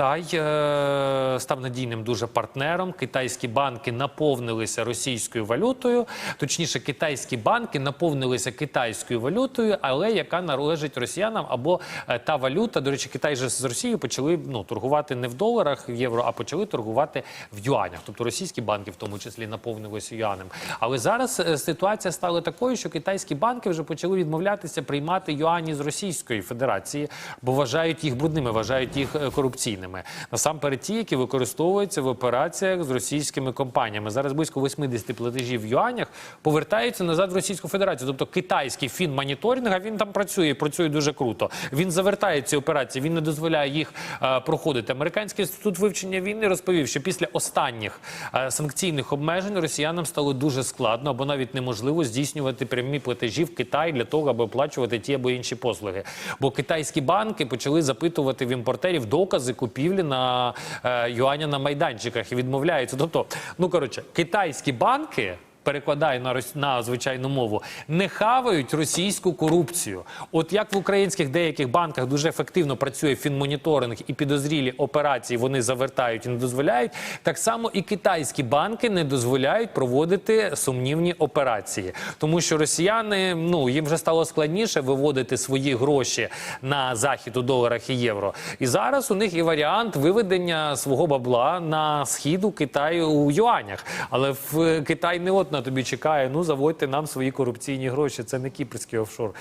Китай е, став надійним дуже партнером. Китайські банки наповнилися російською валютою. Точніше, китайські банки наповнилися китайською валютою, але яка належить росіянам або е, та валюта. До речі, Китай же з Росією почали ну торгувати не в доларах, в євро, а почали торгувати в юанях. Тобто російські банки, в тому числі, наповнилися юанем. Але зараз е, ситуація стала такою, що китайські банки вже почали відмовлятися приймати юані з Російської Федерації, бо вважають їх брудними, вважають їх е, корупційними. Насамперед, ті, які використовуються в операціях з російськими компаніями. Зараз близько 80 платежів в юанях повертаються назад в Російську Федерацію. Тобто китайський фінмоніторинг, а він там працює, працює дуже круто. Він завертає ці операції, він не дозволяє їх е, проходити. Американський інститут вивчення війни розповів, що після останніх е, санкційних обмежень росіянам стало дуже складно або навіть неможливо здійснювати прямі платежі в Китай для того, аби оплачувати ті або інші послуги. Бо китайські банки почали запитувати в імпортерів докази купівлі на е, юаня на майданчиках і відмовляються. Тобто, ну коротше, китайські банки. Перекладаю на рос- на звичайну мову, не хавають російську корупцію. От як в українських деяких банках дуже ефективно працює фінмоніторинг і підозрілі операції вони завертають і не дозволяють. Так само і китайські банки не дозволяють проводити сумнівні операції, тому що росіяни ну їм вже стало складніше виводити свої гроші на захід у доларах і євро. І зараз у них є варіант виведення свого бабла на схід у Китаю у юанях. Але в Китай не от на тобі чекає. Ну заводьте нам свої корупційні гроші. Це не кіпрський офшор.